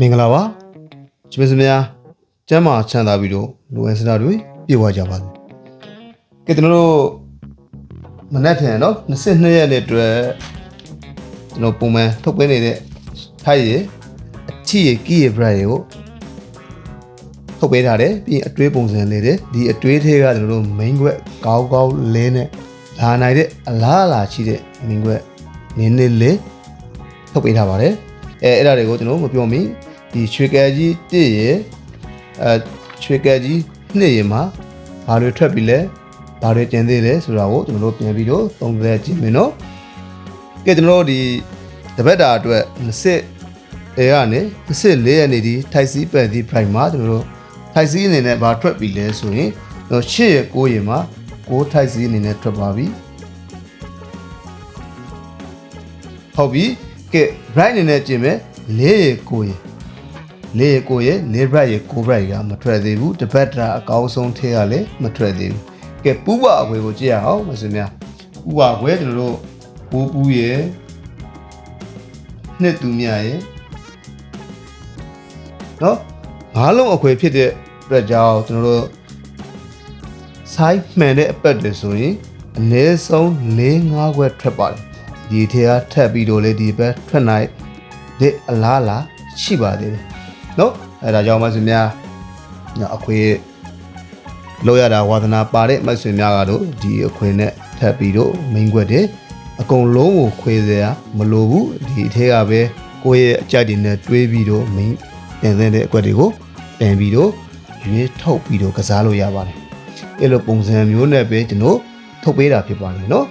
မင်္ဂလာပါကျမစမယာကျမ်းမာချမ်းသာပြီးတော့လူဝင်စတာတွေပြေဝကြပါစေကဲကျွန်တော်တို့မနက်ဖြန်နော်22ရက်နေ့အတွက်ကျွန်တော်ပုံမှန်ထုတ်ပေးနေတဲ့ထိုက်ရအချစ်ရကီရဘရိုက်ကိုထုတ်ပေးထားတယ်ပြီးရင်အတွေးပုံစံလေးတယ်ဒီအတွေးထဲကကျွန်တော်တို့ main ွက်ကောင်းကောင်းလဲနဲ့လာနိုင်တဲ့အလားအလာရှိတဲ့ main ွက်နင်းနေလေးထုတ်ပေးထားပါတယ် အဲအဲ့ဒါတွေကိုကျွန်တော်မပြောမိဒီရွှေကဲကြီးတစ်ရအဲရွှေကဲကြီးနှစ်ရမှာဘာတွေထွက်ပြီလဲဘာတွေကျန်သေးလဲဆိုတာကိုကျွန်တော်တို့ပြန်ပြီးတော့သုံးသပ်ကြည့်မယ်နော်ကဲကျွန်တော်တို့ဒီတပတ်တာအတွက်20အဲကနေ24ရက်နေဒီထိုက်စီပန်ဒီ prime မှာကျွန်တော်တို့ထိုက်စီအနေနဲ့ဘာထွက်ပြီလဲဆိုရင်တော့8ရက်9ရက်မှာ6ထိုက်စီအနေနဲ့ထွက်ပါပြီဟုတ်ပြီကဲ bright အနေနဲ့ကျင်မယ်4ရက်9ရက်4ရက်9ရက်4 bright ရက်9 bright ကမထွက်သေးဘူးတပတ်တာအကောင်းဆုံးထဲကလည်းမထွက်သေးဘူးကဲပူးပါအခွေကိုကြည့်ရအောင်မစင်များပူးပါအခွေကျွန်တော်တို့ပိုးပူးရဲ့နှစ်သူမြရဲ့နော်ငါးလုံးအခွေဖြစ်တဲ့အတွက်ကြောင့်ကျွန်တော်တို့ဆိုင်မှန်တဲ့အပတ်တွေဆိုရင်အနည်းဆုံး၄၅ခွက်ထွက်ပါတယ် ဒီထဲကထပ်ပြီးတော့လေဒီဘက်ထွက်နိုင်တဲ့အလားလားရှိပါသေးတယ်နော်အဲဒါကြောင့်မဆင်များညအခွေလောက်ရတာဝါသနာပါတဲ့မဆွေများကတော့ဒီအခွေနဲ့ထပ်ပြီးတော့မိန်ခွက်တယ်အကုန်လုံးကိုခွေစရာမလိုဘူးဒီအထဲကပဲကိုယ့်ရဲ့အကြိုက်တွေနဲ့တွေးပြီးတော့မိန်တင်တဲ့အကွက်တွေကိုတင်ပြီးတော့ရွေးထုတ်ပြီးတော့ကစားလို့ရပါတယ်အဲ့လိုပုံစံမျိုးနဲ့ပဲကျွန်တော်ထုတ်ပေးတာဖြစ်ပါတယ်နော်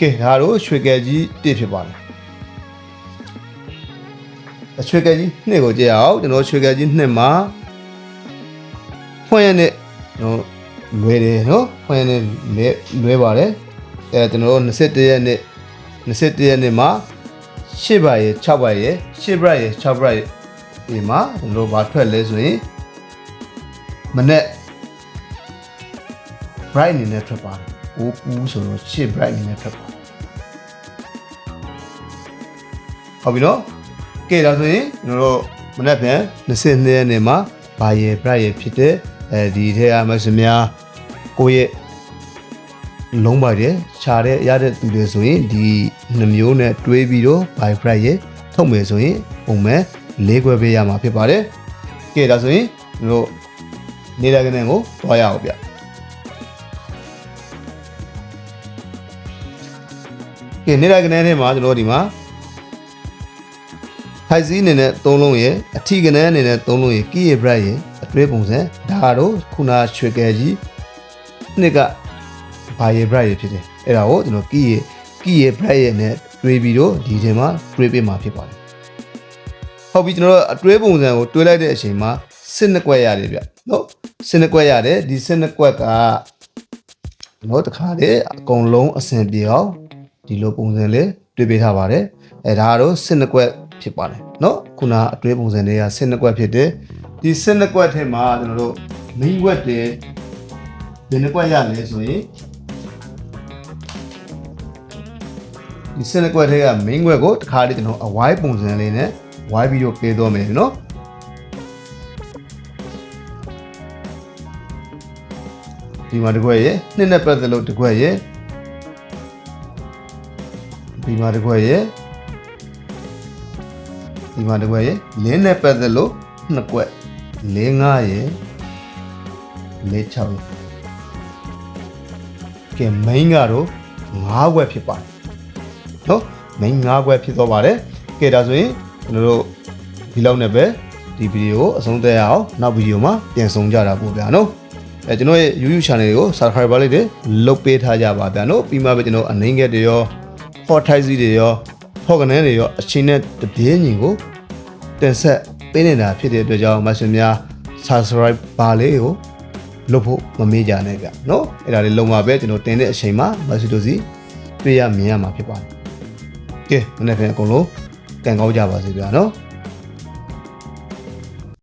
ကဲဒါတော့ရွှေကဲကြီးတစ်ဖြစ်ပါတယ်အရွှေကဲကြီးနှစ်ကိုကြည့်အောင်ကျွန်တော်ရွှေကဲကြီးနှစ်မှာဖွင့်ရတဲ့နော်လွယ်တယ်နော်ဖွင့်ရတဲ့လွယ်လွယ်ပါတယ်အဲကျွန်တော်တို့21ရက်နေ့21ရက်နေ့မှာ8ဘတ်ရယ်6ဘတ်ရယ်8ဘတ်ရယ်6ဘတ်ရယ်ဒီမှာကျွန်တော်ဘာထွက်လဲဆိုရင်မနေ့ bright အနေနဲ့ထွက်ပါတယ်။ အိုးပူးဆိုတော့ရှစ် bright အနေနဲ့ထွက်ပါတယ်။ဟုတ်ပြီနော်။ကဲဒါဆိုရင်ကျွန်တော်တို့မနေ့ပြန်22ရက်နေ့မှာဘာရယ် bright ရယ်ဖြစ်တဲ့အဲဒီထဲကမစများကိုယ့်ရဲ့လုံးပါတယ်ခြာတဲ့ရတဲ့သူတွေဆိုရင်ဒီနှမျိုးနဲ့တွေးပြီးတော့ by bright ရယ်ထုတ်မယ်ဆိုရင်ပုံမှန်၄ခွဲပေးရမှာဖြစ်ပါတယ်။ကဲဒါဆိုရင်ကျွန်တော်တို့နေတဲ့ကနေကိုတွားရအောင်ဗျ။ ကဲနေတဲ့ကနေထဲမှာကျွန်တော်ဒီမှာထိုက်စီအနေနဲ့၃လုံးရယ်အထီကနေအနေနဲ့၃လုံးရယ်ကီရဘရက်ရယ်အတွဲပုံစံဒါတော့ခုနရွှေကဲကြီးနှစ်ကဘာရယ်ဘရက်ရယ်ဖြစ်တယ်အဲ့ဒါကိုကျွန်တော်ကီရကီရဘရက်ရယ်နဲ့တွေးပြီးတော့ဒီထဲမှာတွေးပေးမှာဖြစ်ပါတယ်ဟုတ်ပြီကျွန်တော်တို့အတွဲပုံစံကိုတွေးလိုက်တဲ့အချိန်မှာစစ်နှစ်ကွက်ရတယ်ဗျနော်စစ်နှစ်ကွက်ရတယ်ဒီစစ်နှစ်ကွက်ကနော်တခါလေအကုန်လုံးအဆင်ပြေအောင် ဒီလိုပုံစံလေးတွေးပေးထားပါတယ်အဲဒါကတော့စစ်နှစ်ကွက်ဖြစ်ပါတယ်เนาะခုနအတွဲပုံစံတွေကစစ်နှစ်ကွက်ဖြစ်တယ်ဒီစစ်နှစ်ကွက်ထဲမှာကျွန်တော်တို့ main ကွက်တွေဘယ်နှစ်ကွက်ရလဲဆိုရင်ဒီစစ်နှစ်ကွက်ထဲက main ကွက်ကိုတစ်ခါလေးကျွန်တော်အဝိုင်းပုံစံလေးနဲ့ဝိုင်းပြီးတော့ပေးတော့မယ်เนาะဒီမှာတစ်ခွက်ရယ်နှစ်နဲ့ပတ်သက်လို့တစ်ခွက်ရယ် ဒီမှာတစ်ခွက်ရယ်ဒီမှာတစ်ခွက်ရယ်လင်းနဲ့ပတ်သက်လို့နှစ်ခွက်လင်း9ရယ်လင်း6ရယ်ကဲ main ကတော့9ခွက်ဖြစ်ပါတယ်နော် main 9ခွက်ဖြစ်တော့ပါတယ်ကဲဒါဆိုရင်ကျွန်တော်တို့ဒီလောက်နဲ့ပဲဒီဗီဒီယိုကိုအဆုံးသတ်ရအောင်နောက်ဗီဒီယိုမှာပြန်ဆောင်ကြတာပို့ဗျာနော်အဲကျွန်တော်ရဲ့ YouTube channel ကို subscribe လေးတွေလုပ်ပေးထားကြပါဗျာနော်ပြီးမှပဲကျွန်တော်အနှင်းငယ်တွေရော hot tie စီတွေရော hot ကနေတွေရောအချင်းနဲ့တပြေးညီကိုတင်ဆက်ပေးနေတာဖြစ်တဲ့အတွက်ကြောင့်မဆွေများ subscribe ပါလေးကိုလုပ်ဖို့မမေ့ကြနဲ့ဗျနော်အဲ့ဒါလေးလုံပါပဲကျွန်တော်တင်တဲ့အချိန်မှာမဆွေတို့စီတွေ့ရမြင်ရမှာဖြစ်ပါတယ်ကဲမနေ့ကအကုန်လုံးကန်ကောင်းကြပါစေဗျာနော်